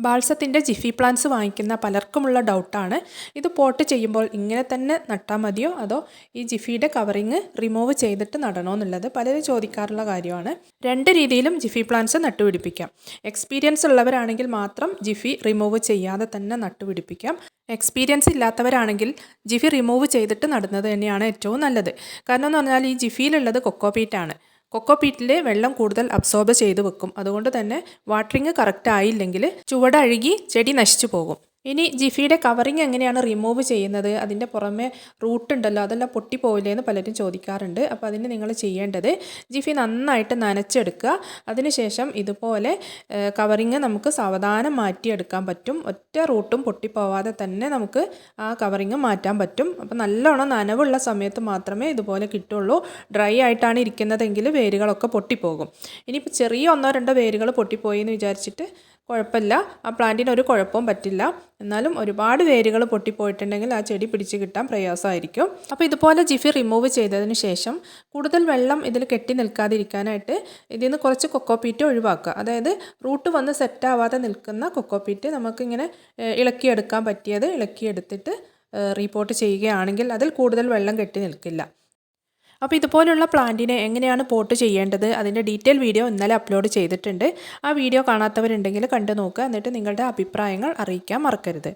ബാൾസത്തിന്റെ Gephi plants വാങ്ങിക്കുന്ന പലർക്കുമുള്ള ഡൗട്ടാണ്. ഇത് pot ചെയ്യുമ്പോൾ ഇങ്ങനെ തന്നെ നട്ടാൽ മതിയോ? അതോ ഈ ജിഫിയുടെ കവറിങ് റിമൂവ് ചെയ്തിട്ട് നടണോ എന്നുള്ളത് പലരും ചോദിക്കാറുള്ള കാര്യമാണ്. രണ്ട് രീതിയിലും ജിഫി പ്ലാന്റ്സ് നട്ടുപിടിപ്പിക്കാം. എക്സ്പീരിയൻസ് ഉള്ളവരാണെങ്കിൽ മാത്രം ജിഫി റിമൂവ് ചെയ്യാതെ തന്നെ നട്ടുപിടിപ്പിക്കാം. എക്സ്പീരിയൻസ് ഇല്ലാത്തവരാണെങ്കിൽ ജിഫി റിമൂവ് ചെയ്തിട്ട് നടുന്നത് തന്നെയാണ് ഏറ്റവും നല്ലത്. കാരണം എന്ന് പറഞ്ഞാൽ ഈ ജിഫിയിലുള്ളത് കൊക്കോപീറ്റാണ് കൊക്കോപീറ്റിൽ വെള്ളം കൂടുതൽ അബ്സോർബ് ചെയ്ത് വെക്കും. അതുകൊണ്ട് തന്നെ വാട്ടറിങ് കറക്റ്റ് ആയില്ലെങ്കിൽ ചുവടഴുകി ചെടി നശിച്ചു പോകും. ഇനി ജിഫിയുടെ കവറിങ് എങ്ങനെയാണ് റിമൂവ് ചെയ്യുന്നത്? അതിന്റെ പുറമെ റൂട്ട് ഉണ്ടല്ലോ അതെല്ലാം പൊട്ടിപ്പോയില്ലേ എന്ന് പലരും ചോദിക്കാറുണ്ട്. അപ്പോൾ അതിന് നിങ്ങൾ ചെയ്യേണ്ടത് ജിഫി നന്നായിട്ട് നനച്ചെടുക്കുക. അതിനുശേഷം ഇതുപോലെ കവറിങ് നമുക്ക് സാവധാനം മാറ്റിയെടുക്കാൻ പറ്റും. ഒറ്റ റൂട്ടും പൊട്ടിപ്പോവാതെ തന്നെ നമുക്ക് ആ കവറിങ് മാറ്റാൻ പറ്റും. അപ്പോൾ നല്ലോണം നനവുള്ള സമയത്ത് മാത്രമേ ഇതുപോലെ കിട്ടുള്ളൂ. ഡ്രൈ ആയിട്ടാണ് ഇരിക്കുന്നതെങ്കിൽ വേരുകളൊക്കെ പൊട്ടിപ്പോകും. ഇനിയിപ്പോൾ ചെറിയ ഒന്നോ രണ്ടോ വേരുകൾ പൊട്ടിപ്പോയി എന്ന് വിചാരിച്ചിട്ട് കുഴപ്പമില്ല. ആ പ്ലാന്റിന് ഒരു കുഴപ്പവും പറ്റില്ല. എന്നാലും ഒരുപാട് വേരുകൾ പൊട്ടിപ്പോയിട്ടുണ്ടെങ്കിൽ ആ ചെടി പിടിച്ച് കിട്ടാൻ പ്രയാസമായിരിക്കും. അപ്പോൾ ഇതുപോലെ ജിഫി റിമൂവ് ചെയ്തതിന് ശേഷം കൂടുതൽ വെള്ളം ഇതിൽ കെട്ടി നിൽക്കാതിരിക്കാനായിട്ട് ഇതിൽ നിന്ന് കുറച്ച് കൊക്കോപ്പീറ്റ് ഒഴിവാക്കുക. അതായത് റൂട്ട് വന്ന് സെറ്റാവാതെ നിൽക്കുന്ന കൊക്കോപ്പീറ്റ് നമുക്കിങ്ങനെ ഇളക്കിയെടുക്കാൻ പറ്റിയത് ഇളക്കിയെടുത്തിട്ട് റീപോർട്ട് ചെയ്യുകയാണെങ്കിൽ അതിൽ കൂടുതൽ വെള്ളം കെട്ടി നിൽക്കില്ല. അപ്പോൾ ഇതുപോലുള്ള പ്ലാന്റിനെ എങ്ങനെയാണ് പോട്ട് ചെയ്യേണ്ടത് അതിന്റെ ഡീറ്റെയിൽ വീഡിയോ ഇന്നലെ അപ്ലോഡ് ചെയ്തിട്ടുണ്ട്. ആ വീഡിയോ കാണാത്തവരുണ്ടെങ്കിൽ കണ്ടു നോക്കുക. എന്നിട്ട് നിങ്ങളുടെ അഭിപ്രായങ്ങൾ അറിയിക്കാൻ മറക്കരുത്.